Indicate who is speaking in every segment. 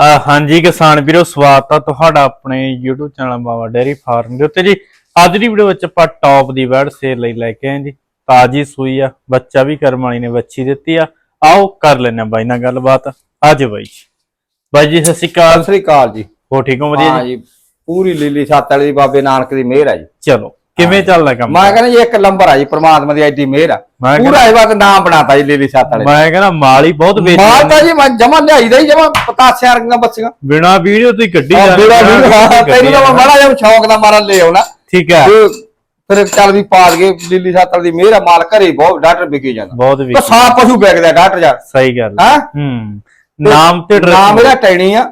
Speaker 1: ਹਾਂਜੀ ਕਿਸਾਨ ਵੀਰੋ ਸਵਾਗਤ ਆ ਤੁਹਾਡਾ ਆਪਣੇ YouTube channel Bawa dairy farm ਦੇ ਉੱਤੇ ਜੀ। ਅੱਜ ਦੀ ਵੀਡੀਓ ਵਿੱਚ ਆਪਾਂ ਟੌਪ ਦੀ ਵਰਡ ਸੇਲ ਲਈ ਲੈ ਕੇ ਆਏ ਜੀ। ਤਾਜੀ ਸੂਈ ਆ ਬੱਚਾ ਵੀ ਕਰਮ ਵਾਲੀ ਨੇ ਬੱਚੀ ਦਿੱਤੀ ਆ। ਆਓ ਕਰ ਲੈਣੇ ਬਾਈ ਨਾਲ ਗੱਲਬਾਤ। ਅੱਜ ਬਾਈ। ਜੀ ਬਾਈ ਜੀ ਸਤਿ ਸ਼੍ਰੀ ਅਕਾਲ।
Speaker 2: ਸਤਿ ਸ੍ਰੀ ਅਕਾਲ ਜੀ।
Speaker 1: ਹੋ ਠੀਕ ਹੋ ਵਧੀਆ
Speaker 2: ਹਾਂ
Speaker 1: ਜੀ
Speaker 2: ਜੀ ਪੂਰੀ ਲੀਲੀ ਛੱਤ ਵਾਲੀ ਬਾਬੇ ਨਾਨਕ ਦੀ ਮਿਹਰ ਆ ਜੀ।
Speaker 1: ਚਲੋ। ਕਿਵੇਂ ਚੱਲਦਾ ਕੰਮ?
Speaker 2: ਮੈਂ ਕਹਿੰਦਾ ਜੀ ਇੱਕ ਨੰਬਰ ਆ ਜੀ ਪ੍ਰਮਾਤਮਾ ਦੀ ਐਡੀ ਮਿਹਰ ਆ। ਪੂਰਾ ਇਹ ਵਾਰ ਨਾਮ ਬਣਾਤਾ ਜੀ ਲੀਲੀ ਛੱਤ ਵਾਲੇ।
Speaker 1: ਮੈਂ ਕਹਿੰਦਾ ਮਾਲ ਹੀ ਬਹੁਤ ਵੇਚ
Speaker 2: ਮਾਲ ਤਾਂ ਜੀ ਮੈਂ ਜਮਾ ਲਿਆਈਦਾ ਹੀ ਜਮਾ ਪਤਾਸਿਆਂ ਰੰਗਾਂ ਬੱਚੀਆਂ
Speaker 1: ਬਿਨਾ ਵੀਡੀਓ ਤੋਂ ਹੀ ਕੱਢੀ
Speaker 2: ਆ
Speaker 1: ਜਾਂਦੇ
Speaker 2: ਬੇੜਾ
Speaker 1: ਆ,
Speaker 2: ਵੀ
Speaker 1: ਕੱਢੀ
Speaker 2: ਤੈਨੂੰ ਤਾਂ। ਬੜਾ ਜਿਹਾ ਸ਼ੌਕ ਦਾ ਮਾਰਨ ਲੈ ਆਉਣਾ।
Speaker 1: ਠੀਕ ਹੈ।
Speaker 2: ਫਿਰ ਚੱਲ ਵੀ ਪਾ ਗਏ ਲੀਲੀ ਛੱਤ ਵਾਲੀ ਦੀ ਮਿਹਰ ਆ ਮਾਲ ਘਰੇ ਬਹੁਤ ਡਾਕਟਰ ਵਿਕੀ ਜਾਂਦਾ।
Speaker 1: ਬਹੁਤ ਵੇਚ
Speaker 2: ਸਾਫ਼ ਪਸ਼ੂ ਵਿਕਦਾ ਡਾਕਟਰ ਯਾਰ
Speaker 1: ਸਹੀ ਗੱਲ
Speaker 2: ਹਾਂ।
Speaker 1: ਹੂੰ? ਨਾਮ ਤੇ
Speaker 2: ਨਾਮ ਇਹਦਾ ਟੈਣੀ ਆ।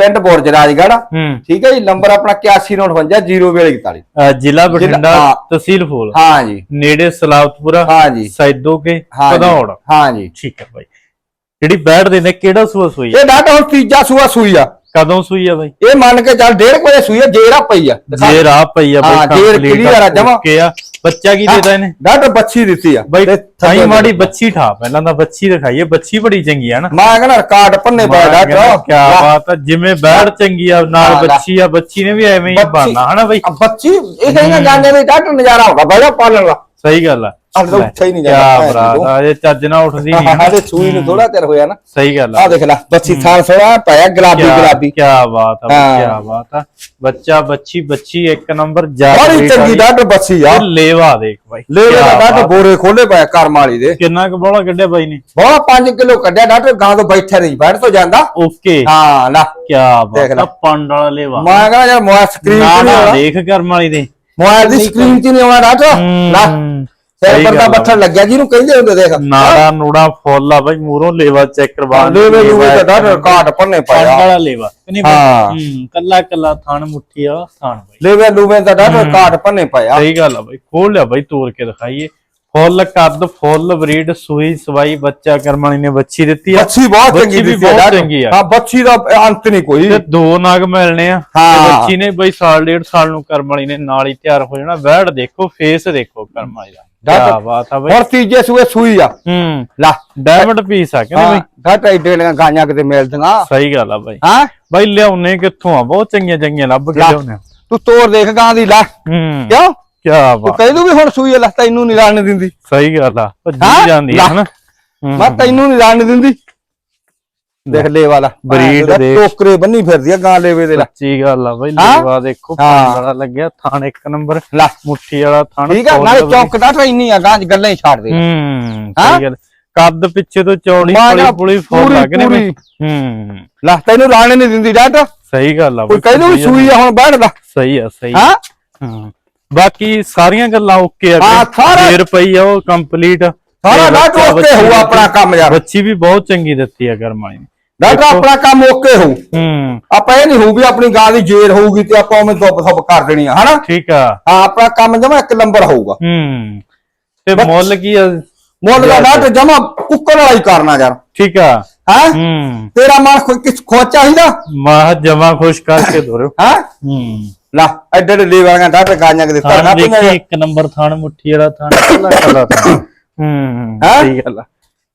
Speaker 2: ਪਿੰਡ ਬੁਰਜ ਰਾਜਗੜ੍ਹ।
Speaker 1: ਹੂੰ।
Speaker 2: ਠੀਕ ਹੈ ਜੀ ਨੰਬਰ ਆਪਣਾ 8159 04241
Speaker 1: ਅਹ ਜ਼ਿਲ੍ਹਾ ਬਠਿੰਡਾ
Speaker 2: ਹਾਂ।
Speaker 1: ਤਹਿਸੀਲ ਫੂਲ।
Speaker 2: ਹਾਂ ਜੀ।
Speaker 1: ਨੇੜੇ ਸਲਾਵਤਪੁਰਾ
Speaker 2: ਹਾਂ ਜੀ।
Speaker 1: ਸੈਦੋ ਕੇ
Speaker 2: ਹਾਂ ਜੀ।
Speaker 1: ਕਦੌੜ।
Speaker 2: ਹਾਂ ਜੀ।
Speaker 1: ਠੀਕ ਹੈ ਬਾਈ। ਜਿਹੜੀ ਬੈਠ ਦੇ ਨੇ ਕਿਹੜਾ ਸੂਆ ਸੂਈ?
Speaker 2: ਇਹ ਡਾਟਾ ਹੁਣ ਤੀਜਾ ਸੂਆ ਸੂਈ ਆ।
Speaker 1: ਕਦੋਂ ਸੂਈ ਆ ਬਾਈ?
Speaker 2: ਇਹ ਮੰਨ ਕੇ ਚੱਲ ਡੇਢ ਵਜੇ ਸੂਈ ਆ ਜੇਰਾ ਪਈ ਆ।
Speaker 1: ਜੇ ਰਾਹ ਪਈ ਆ ਬਾਈ
Speaker 2: ਹਾਂ,
Speaker 1: complete
Speaker 2: clear ਆ ਜਮਾਂ।
Speaker 1: okay ਆ। ਬੱਚਾ ਕੀ ਦੇਦਾ ਇਹਨੇ?
Speaker 2: ਡਾਟਾ ਬੱਚੀ ਦਿੱਤੀ ਆ।
Speaker 1: ਬਾਈ ਥਾਈ ਮਾੜੀ ਬੱਚੀ ਠਾ ਪਹਿਲਾਂ ਤਾਂ ਬੱਚੀ ਦਿਖਾਈਏ ਬੱਚੀ ਬੜੀ ਚੰਗੀ ਆ ਨਾ।
Speaker 2: ਮੈਂ ਕਹਿੰਦਾ ਰਿਕਾਰਡ ਪੰਨੇ ਪਾ ਡਾਟਾ
Speaker 1: ਕੀ ਬਾਤ ਆ ਜਿਵੇਂ ਬੈੜ ਚੰਗੀ ਆ ਨਾਲ। ਬੱਚੀ ਆ ਬੱਚੀ ਨੇ ਵੀ ਐਵੇਂ ਹੀ
Speaker 2: ਬੱਚੀ-
Speaker 1: ਬਣਨਾ ਹਨਾ ਬਾਈ?
Speaker 2: ਬੱਚੀ ਇਹ ਕਹਿੰਦਾ ਜਾਂਦੇ ਨੇ ਡਾਟਾ ਨਜ਼ਾਰਾ ਹੋਗਾ ਬਾਜਾ ਪਾਲਣ ਦਾ।
Speaker 1: ਸਹੀ ਗੱਲ ਆ।
Speaker 2: ਅੱਜ ਤਾਂ ਉੱਠਿਆ ਹੀ ਨਹੀਂ ਜਾਂਦਾ।
Speaker 1: ਆ ਇਹ ਚੱਜ ਨਾਲ ਉੱਠਦੀ ਨਹੀਂ
Speaker 2: ਹਾਂ ਤੇ ਸੂਈ ਨੂੰ ਥੋੜਾ ਚਿਰ ਹੋਇਆ ਨਾ।
Speaker 1: ਸਹੀ ਗੱਲ ਆ।
Speaker 2: ਆ ਦੇਖ ਲੈ ਬੱਚੀ ਥਾਲ ਸੋਆ ਪਾਇਆ ਗੁਲਾਬੀ ਗੁਲਾਬੀ।
Speaker 1: ਕੀ ਬਾਤ ਆ। ਕੀ ਬਾਤ ਆ। ਬੱਚਾ ਬੱਚੀ ਬੱਚੀ ਇੱਕ ਨੰਬਰ ਜਾ
Speaker 2: ਬੜੀ ਚੰਗੀ ਡਾਟਾ ਬੱਚੀ ਆ।
Speaker 1: ਲੇਵਾ ਦੇਖ ਬਾਈ
Speaker 2: ਲੈ ਲੈ
Speaker 1: ਕਿਆ
Speaker 2: ਡਾਟਾ
Speaker 1: ਬਾਤ।
Speaker 2: ਬੋਰੇ ਖੋਲੇ ਪਾਇਆ ਕਰਮ ਵਾਲੀ ਦੇ।
Speaker 1: ਕਿੰਨਾ ਕੁ ਬੋਲਾ ਕੱਢਿਆ ਬਾਈ ਨੇ?
Speaker 2: ਬਹੁਤ 5 ਕਿਲੋ ਕੱਢਿਆ ਡਾਟਾ ਗਾਂ ਤੋਂ ਬੈਠਾ ਨਹੀਂ ਬੈਠ ਤੋਂ ਜਾਂਦਾ।
Speaker 1: ਓਕੇ।
Speaker 2: ਹਾਂ ਲੈ।
Speaker 1: ਕੀ ਬਾਤ। ਆ ਪੰਡ ਵਾਲਾ ਲੇਵਾ।
Speaker 2: ਮੈਂ ਕਹਿੰਦਾ ਯਾਰ ਮੋਬਾਈਲ ਸਕਰੀਨ ਤੇ
Speaker 1: ਦੇਖ ਕਰਮ ਵਾਲੀ ਦੇ।
Speaker 2: ਮੋਬਾਈਲ ਦੀ ਸਕਰੀਨ ਤੇ ਨਹੀਂ ਆਉਣਾ ਡਾਟਾ ਲੈ। ਸਿਰ
Speaker 1: ਸਹੀ
Speaker 2: ਪਰ ਦਾ
Speaker 1: ਗੱਲ ਆ।
Speaker 2: ਬੱਠਾ ਲੱਗਿਆ ਜਿਹਨੂੰ ਕਹਿੰਦੇ ਹੁੰਦੇ ਦੇਖ।
Speaker 1: ਨਾੜਾ ਨੂੜਾ ਫੁੱਲ ਆ ਬਾਈ ਮੂਰੋਂ ਲੇਵਾ ਚੈੱਕ ਕਰਵਾ
Speaker 2: ਲੈ ਵੇ ਲੂਵੇ ਤਾਂ ਡਾਟਾ ਕਾਟ ਪੰਨੇ
Speaker 1: ਪੰਡ
Speaker 2: ਪਾਇਆ।
Speaker 1: ਵਾਲਾ ਲੇਵਾ। ਨਹੀਂ
Speaker 2: ਹਾਂ।
Speaker 1: ਹੂੰ ਕੱਲਾ ਕੱਲਾ ਥਣ ਮੁੱਠੀ ਆ ਥਣ ਬਾਈ।
Speaker 2: ਲੈ ਵੇ ਲੂਵੇ ਤਾਂ ਡਾਟਾ ਕਾਟ ਪੰਨੇ ਪਾਇਆ।
Speaker 1: ਸਹੀ ਗੱਲ ਆ ਬਾਈ ਖੋਲ ਲਿਆ ਬਾਈ ਤੋੜ ਕੇ ਦਿਖਾਈਏ। ਫੁੱਲ ਕੱਦ ਫੁੱਲ ਬਰੀਡ ਸੂਈ ਸਵਾਈ ਬੱਚਾ ਕਰਮਾਣੀ ਨੇ ਬੱਚੀ ਦਿੱਤੀ ਆ।
Speaker 2: ਬੱਚੀ ਬਹੁਤ ਚੰਗੀ ਦਿੱਤੀ
Speaker 1: ਬਹੁਤ
Speaker 2: ਡਾਟਾ
Speaker 1: ਚੰਗੀ ਆ।
Speaker 2: ਹਾਂ ਬੱਚੀ ਦਾ ਅੰਤ ਨਹੀਂ ਕੋਈ।
Speaker 1: ਤੇ ਦੋ ਨਾਗ ਮਿਲਣੇ ਆ। ਬੱਚੀ ਨੇ ਬਈ ਸਾਲ ਡੇਢ ਸਾਲ ਨੂੰ ਕਰਮ ਵਾਲੀ ਨੇ ਨਾਲ ਹੀ ਤਿਆਰ ਹੋ ਜਾਣਾ। ਵੈੜ ਦੇਖੋ ਫੇਸ ਦੇਖੋ ਕਰਮ ਵਾਲੀ ਦਾ। ਕੀ ਬਾਤ ਆ ਬਈ।
Speaker 2: ਹੁਣ ਤੀਜੇ ਸੂਏ ਸੂਈ ਆ।
Speaker 1: ਹੂੰ।
Speaker 2: ਲੈ
Speaker 1: ਡਾਇਮੰਡ ਪੀਸ ਆ ਕਹਿੰਦੇ
Speaker 2: ਹਾਂ
Speaker 1: ਬਈ?
Speaker 2: ਡਾਟਾ ਏਡੇ ਦੀਆਂ ਗਾਈਆਂ ਕਿਤੇ ਮਿਲਦੀਆਂ
Speaker 1: ਸਹੀ ਗੱਲ ਆ ਬਾਈ।
Speaker 2: ਹਾਂ?
Speaker 1: ਬਾਈ ਲਿਆਉਨੇ ਕਿੱਥੋਂ ਆ? ਬਹੁਤ ਚੰਗੀਆਂ ਚੰਗੀਆਂ ਲੱਭ ਕੇ। ਲਿਆਉਨੇ।
Speaker 2: ਤੂੰ ਤੋਰ ਦੇਖ ਗਾਂ ਦੀ ਲੈ।
Speaker 1: ਹੂੰ।
Speaker 2: ਕਿਉਂ?
Speaker 1: ਕੀ
Speaker 2: ਤੂੰ
Speaker 1: ਬਾਤ
Speaker 2: ਕਹਿ ਦੂ ਵੀ ਹੁਣ ਸੂਈ ਆ ਲੈ ਤੈਨੂੰ ਨਹੀਂ ਰਾਣ ਦਿੰਦੀ
Speaker 1: ਸਹੀ ਗੱਲ ਆ ਭੱਜੀ
Speaker 2: ਹਾਂ?
Speaker 1: ਜਾਂਦੀ ਆ। ਹਨਾ ਹੂੰ।
Speaker 2: ਮੈਂ ਤੈਨੂੰ ਨਹੀਂ ਰਾਣ ਦਿੰਦੀ ਦੇਖ ਲੈ ਵਾਲਾ
Speaker 1: ਬਰੀਡ ਦੇਖ।
Speaker 2: ਟੋਕਰੇ ਬੰਨੀ ਫਿਰਦੀ ਆ ਗਾਂ ਲੈਵੇ ਦੇ ਲੈ
Speaker 1: ਸੱਚੀ ਗੱਲ ਆ ਬਾਈ
Speaker 2: ਹਾਂ?
Speaker 1: ਲੇਵਾ ਦੇਖੋ
Speaker 2: ਹਾਂ।
Speaker 1: ਵਾਲਾ ਲੱਗਿਆ ਥਾਣ ਇੱਕ ਨੰਬਰ
Speaker 2: ਲੈ
Speaker 1: ਮੁੱਠੀ ਵਾਲਾ ਥਾਣ
Speaker 2: ਠੀਕ ਆ ਨਾਲੇ
Speaker 1: ਬਰੀਡ।
Speaker 2: ਚੌਕ ਡਾਟਾ ਇੰਨੀ ਆ ਗਾਂ ਚ ਗੱਲਾਂ ਹੀ ਛੱਡ ਦੇ
Speaker 1: ਹੂੰ
Speaker 2: ਹਾਂ?
Speaker 1: ਸਹੀ ਗੱਲ ਕੱਦ ਪਿੱਛੇ ਤੋਂ ਚੌੜੀ
Speaker 2: ਮੈਂ
Speaker 1: ਪੁਲੀ
Speaker 2: ਕਿਹਾ
Speaker 1: ਪੁਲੀ ਫੁੱਲ
Speaker 2: ਪੂਰੀ-
Speaker 1: ਲੱਗ ਨੇ ਬਈ। ਹੂੰ
Speaker 2: ਲੈ ਤੈਨੂੰ ਰਾਣ ਨਹੀਂ ਦਿੰਦੀ ਡਾਟਾ
Speaker 1: ਸਹੀ ਗੱਲ ਆ
Speaker 2: ਕੋਈ
Speaker 1: ਬਾਈ,
Speaker 2: ਕਹਿ ਦੂ ਵੀ ਸੂਈ ਆ ਹੁਣ ਬੈਠਦਾ
Speaker 1: ਸਹੀ ਆ ਸਹੀ
Speaker 2: ਹਾਂ
Speaker 1: ਹਾਂ ਬਾਕੀ ਸਾਰੀਆਂ ਗੱਲਾਂ ਓਕੇ ਆ
Speaker 2: ਹਾਂ, ਸਾਰਾ-
Speaker 1: ਫੇਰ ਪਈ ਆ ਉਹ ਕੰਪਲੀਟ
Speaker 2: ਸਾਰਾ ਡਾਟਾ ਓਕੇ ਹੋਊ ਆਪਣਾ ਕੰਮ ਯਾਰ।
Speaker 1: ਬੱਚੀ ਵੀ ਬਹੁਤ ਚੰਗੀ ਦਿੱਤੀ ਆ ਕਰਮਾਈ ਨੇ।
Speaker 2: ਆਪਣਾ ਕੰਮ ਓਕੇ ਹੋਊ।
Speaker 1: ਹੂੰ।
Speaker 2: ਆਪਾਂ ਇਹ ਨਹੀਂ ਹੋਊ ਵੀ ਆਪਣੀ ਗਾਂ ਦੀ ਜੇਰ ਹੋਊਗੀ ਤੇ ਆਪਾਂ ਉਵੇਂ ਦੁੱਬ ਸੁੱਬ ਕਰ ਦੇਣੀ ਆ ਹਨਾ?
Speaker 1: ਠੀਕ ਆ।
Speaker 2: ਹਾਂ ਆਪਣਾ ਕੰਮ ਜਮਾ ਇੱਕ ਨੰਬਰ ਹੋਊਗਾ।
Speaker 1: ਹੂੰ। ਤੇ ਮੁੱਲ ਕੀ ਆ?
Speaker 2: ਮੁੱਲ ਦਾ ਡਾਟਾ ਜਮਾ ਕੁੱਕਰ ਵਾਲਾ ਹੀ ਕਰਨਾ ਯਾਰ।
Speaker 1: ਠੀਕ ਆ।
Speaker 2: ਹੈ?
Speaker 1: ਹੂੰ।
Speaker 2: ਤੇਰਾ ਮਨ ਕੋਈ ਕਿਸ ਖੋ ਚਾਹੀਦਾ
Speaker 1: ਮਾਹ ਜਮਾ ਖੁਸ਼ ਕਰਕੇ ਦੋਰੋ
Speaker 2: ਹੈ?
Speaker 1: ਹੂੰ।
Speaker 2: ਲਾ ਐਡੇ ਐਡੇ ਲੈ ਵਾਲੀਆਂ ਡਾਟਾ ਕਿਤੇ
Speaker 1: ਥਾਣ
Speaker 2: ਧਰਨਾ
Speaker 1: ਦੇਖੀ
Speaker 2: ਪਈਆਂ।
Speaker 1: ਇੱਕ ਨੰਬਰ ਥਾਣ ਮੁੱਠੀ ਵਾਲਾ ਥਾਣ ਕੱਲਾ ਕੱਲਾ ਥਾਣ। ਹੂੰ
Speaker 2: ਹੈਂ?
Speaker 1: ਸਹੀ ਗੱਲ ਆ।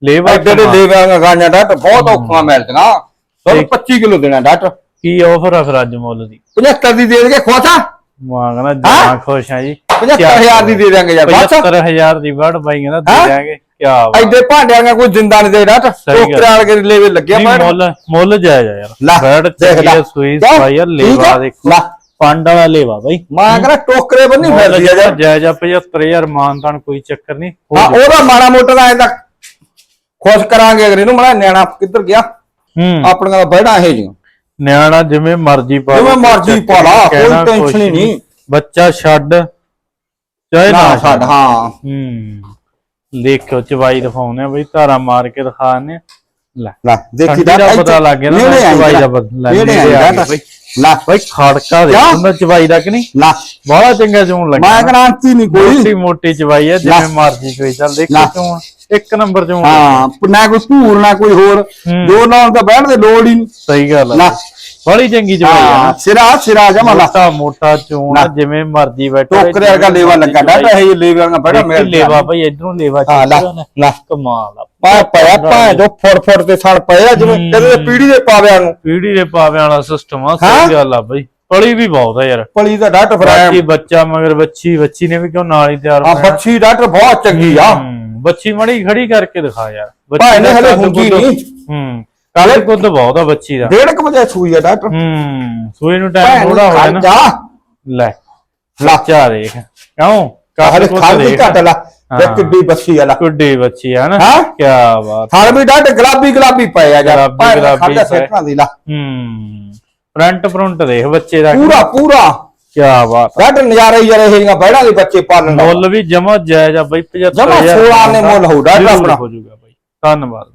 Speaker 1: ਲੇਵਾ
Speaker 2: ਐਡੇ ਐਡੇ ਲੈ ਵਾਲੀਆਂ ਗਾਈਆਂ ਡਾਟਾ ਬਹੁਤ ਔਖਾ ਮਿਲਦੀਆਂ ਤੁਹਾਨੂੰ
Speaker 1: ਠੀਕ।
Speaker 2: 25 ਕਿਲੋ ਦੇਣਾ ਡਾਟਾ
Speaker 1: ਕੀ ਆਫਰ ਆ ਫਿਰ ਅੱਜ ਮੁੱਲ ਦੀ?
Speaker 2: 75 ਦੀ ਦੇ ਦੇਗੇ ਖੋਤਾ।
Speaker 1: ਮੰਗਣਾ ਜਮਾ ਖੁਸ਼ ਆ ਜੀ।
Speaker 2: 75000 ਦੀ ਦੇ ਦੇਾਂਗੇ ਯਾਰ ਬਸ
Speaker 1: 75000 ਦੀ ਵੜ ਬਾਈ ਕਹਿੰਦਾ ਦੇ
Speaker 2: ਹੈਂ?
Speaker 1: ਦਿਆਂਗੇ ਕੀ ਬਾਤ
Speaker 2: ਐਡੇ ਭਾਂਡਿਆਂ ਦਾ ਕੋਈ ਜਿੰਦਾ ਨਹੀਂ ਦੇ
Speaker 1: ਗੱਲ।
Speaker 2: ਟੋਕਰੇ ਵਾਲੇ ਲੈਵੇ ਲੱਗਿਆ ਮੈਂ
Speaker 1: ਮੁੱਲ ਮੁੱਲ ਜਾਇਜ਼ ਯਾਰ
Speaker 2: ਲੈ,
Speaker 1: ਬੈਡ। ਆ, ਸੂਈ? ਸਵਾਈ
Speaker 2: ਠੀਕ
Speaker 1: ਲੇਵਾ? ਦੇਖੋ
Speaker 2: ਲੈ।
Speaker 1: ਪੰਡ ਵਾਲਾ ਲੇਵਾ ਬਾਈ
Speaker 2: ਮੈਂ ਕਹਿੰਦਾ ਟੋਕਰੇ ਬੰਨੀ ਫਿਰਦੀ ਆ ਯਾਰ
Speaker 1: ਜਾਇਜ਼ ਆ 75000 ਮਾਨਤਾਨ ਕੋਈ ਚੱਕਰ ਨਹੀਂ ਹੋ।
Speaker 2: ਉਹਦਾ ਮਾੜਾ ਮੋਟਾ ਦਾ ਐਂਦਾ ਖੁਸ਼ ਕਰਾਂਗੇ ਅਗਰੇ ਨੂੰ ਮੜਾ ਨਿਆਣਾ ਕਿੱਧਰ ਗਿਆ
Speaker 1: ਹੂੰ
Speaker 2: ਆਪਣੀਆਂ ਦਾ ਬਹਿਣਾ ਇਹ ਜੀ
Speaker 1: ਨਿਆਣਾ ਜਿਵੇਂ ਮਰਜ਼ੀ ਪਾ
Speaker 2: ਜਿਵੇਂ ਮਰਜ਼ੀ ਪਾ ਲਾ, ਕੋਈ ਟੈਨਸ਼ਨ ਹੀ ਨਹੀਂ।
Speaker 1: ਬੱਚਾ ਛੱਡ ਚਾਹੇ
Speaker 2: ਨਾ
Speaker 1: ਨਾ
Speaker 2: ਛੱਡ। ਹਾਂ।
Speaker 1: ਹੂੰ। ਦੇਖੋ ਚਵਾਈ ਦਿਖਾਉਂਦੇ ਆ ਬਈ ਧਾਰਾ ਮਾਰ ਕੇ ਦਿਖਾਣੇ ਲੈ।
Speaker 2: ਲੈ ਦੇਖੀ
Speaker 1: ਦਾ ਪਤਾ ਲੱਗ ਗਿਆ ਨਾ ਚਵਾਈ ਦਾ
Speaker 2: ਲੈ,
Speaker 1: ਪਤਾ ਲੱਗ
Speaker 2: ਨੇੜੇ
Speaker 1: ਨੇੜੇ
Speaker 2: ਆਈ
Speaker 1: ਆ
Speaker 2: ਲੈ,
Speaker 1: ਬਈ।
Speaker 2: ਲੈ।
Speaker 1: ਬਈ ਖੜਕਾ ਦੇ? ਹੁੰਦਾ ਚਵਾਈ ਦਾ ਕਿ ਨਹੀਂ?
Speaker 2: ਲੈ।
Speaker 1: ਬੜਾ ਚੰਗਾ ਚੋਣ ਲੱਗਾ
Speaker 2: ਮੈਂ ਅੰਤੀ ਨਹੀਂ
Speaker 1: ਮੋਟੀ
Speaker 2: ਕੋਈ।
Speaker 1: ਮੋਟੀ ਚਵਾਈ ਆ ਜਿਵੇਂ। ਮਰਜ਼ੀ ਕੋਈ ਚੱਲ ਦੇਖੋ। ਚੋਣ ਇੱਕ ਨੰਬਰ ਚੋਣ
Speaker 2: ਹਾਂ ਨਾ ਕੋਈ ਭੂਰ ਨਾ ਕੋਈ ਹੋਰ। ਦੋ ਨਾਲ ਤਾਂ ਬਹਿਣ ਦੇ ਲੋੜ ਹੀ ਨਹੀਂ
Speaker 1: ਸਹੀ ਗੱਲ
Speaker 2: ਲੈ।
Speaker 1: ਆ ਬੜੀ ਚੰਗੀ ਜਵਾਈ ਆ
Speaker 2: ਹਾਂ ਸਿਰਾ ਸਿਰਾ ਜਮਾ ਲਾ
Speaker 1: ਮੋਟਾ ਮੋਟਾ ਚੋਣ ਆ, ਜਿਵੇਂ ਮਰਜ਼ੀ ਬੈਠੋ
Speaker 2: ਟੋਕਰੇ ਵਰਗਾ ਲੇਵਾ ਲੱਗਾ ਡਾਟਾ ਇਹ ਲੇਵਾ ਵਰਗਾ ਬੜਾ ਮੇਲ
Speaker 1: ਲੇਵਾ ਭਾਈ ਇਧਰੋਂ ਲੇਵਾ
Speaker 2: ਹਾਂ ਲੈ
Speaker 1: ਚੱਲਦਾ ਨਾ।
Speaker 2: ਲੈ।
Speaker 1: ਕਮਾਲ ਆ।
Speaker 2: ਪਾ ਪਿਆ ਪਾ ਜੋ ਫੁੱਟ ਫੁੱਟ ਤੇ ਸੜ ਪਿਆ ਜਿਵੇਂ। ਕਦੇ ਪੀੜੀ ਦੇ ਪਾਵਿਆਂ ਨੂੰ।
Speaker 1: ਪੀੜੀ ਦੇ ਪਾਵਿਆਂ ਵਾਲਾ ਸਿਸਟਮ ਆ
Speaker 2: ਹਾਂ?
Speaker 1: ਸਹੀ ਗੱਲ ਆ ਭਾਈ। ਪਲੀ ਵੀ ਬਹੁਤ ਆ ਯਾਰ।
Speaker 2: ਪਲੀ ਦਾ ਡਾਟ
Speaker 1: ਬਾਕੀ
Speaker 2: ਫਰਾਮ
Speaker 1: ਬੱਚਾ ਮਗਰ ਬੱਚੀ ਬੱਚੀ ਨੇ ਵੀ ਕਿਉਂ ਨਾਲ ਹੀ ਤਿਆਰ
Speaker 2: ਆ
Speaker 1: ਹੋਣਾ?
Speaker 2: ਬੱਚੀ ਡਾਟ ਬਹੁਤ ਚੰਗੀ ਆ।
Speaker 1: ਹੂੰ, ਬੱਚੀ ਮੜੀ ਖੜੀ ਕਰਕੇ ਦਿਖਾ ਯਾਰ। ਬੱਚੀ
Speaker 2: ਭਾਈ ਨੇ
Speaker 1: ਦਾ
Speaker 2: ਹਲੇ
Speaker 1: ਕੱਦ
Speaker 2: ਹੁੰਦੀ ਨਹੀਂ।
Speaker 1: ਹੂੰ। ਕਾਲੇ ਕੁੱਦ ਬਹੁਤ ਆ ਬੱਚੀ ਦਾ।
Speaker 2: ਡੇਢ ਕੁ ਵਜੇ ਸੂਈ ਆ ਡਾਟ
Speaker 1: ਹੂੰ ਸੂਈ ਨੂੰ ਟਾਈਮ ਥੋੜਾ ਹੋਇਆ ਨਾ
Speaker 2: ਜਾ।
Speaker 1: ਲੈ
Speaker 2: ਲਾ।
Speaker 1: ਬੱਚਾ ਦੇਖ। ਕਿਉਂ? ਕਾਲੇ
Speaker 2: ਖਾਲ ਘਟ ਲਾ। ਤੇ। ਕਿੱਡੀ ਬੱਸੀ ਆ ਲਾ।
Speaker 1: ਕੁੱਡੀ ਬੱਚੀ ਆ ਨਾ।
Speaker 2: ਹਾਂ?
Speaker 1: ਕੀ ਬਾਤ।
Speaker 2: ਹਾਲ ਵੀ ਡਾਟ ਗੁਲਾਬੀ ਗੁਲਾਬੀ ਪਏ ਆ ਜਾ
Speaker 1: ਗੁਲਾਬੀ- ਗੁਲਾਬੀ
Speaker 2: ਦੀ ਲਾ।
Speaker 1: ਹੂੰ ਫਰੰਟ ਫਰੰਟ ਦੇਖ ਬੱਚੇ ਦਾ।
Speaker 2: ਪੂਰਾ ਪੂਰਾ।
Speaker 1: ਕੀ ਬਾਤ।
Speaker 2: ਡਾਟ ਨਜ਼ਾਰੇ ਹੀ ਜਿਹੜੇ ਹੈਗਾ ਬੈੜਾਂ ਦੇ ਬੱਚੇ ਪਾਲਣ ਦਾ।
Speaker 1: ਮੁੱਲ ਵੀ ਜਮਾ ਜਾਇਜ਼ ਆ ਬਈ 75
Speaker 2: ਜਮਾਂ 16 ਨੇ ਮੁੱਲ ਹੋਊ, ਡਾਢਾ ਆਪਣਾ।
Speaker 1: ਹੋ ਜਾਊਗਾ ਬਈ। ਧੰਨਵਾਦ।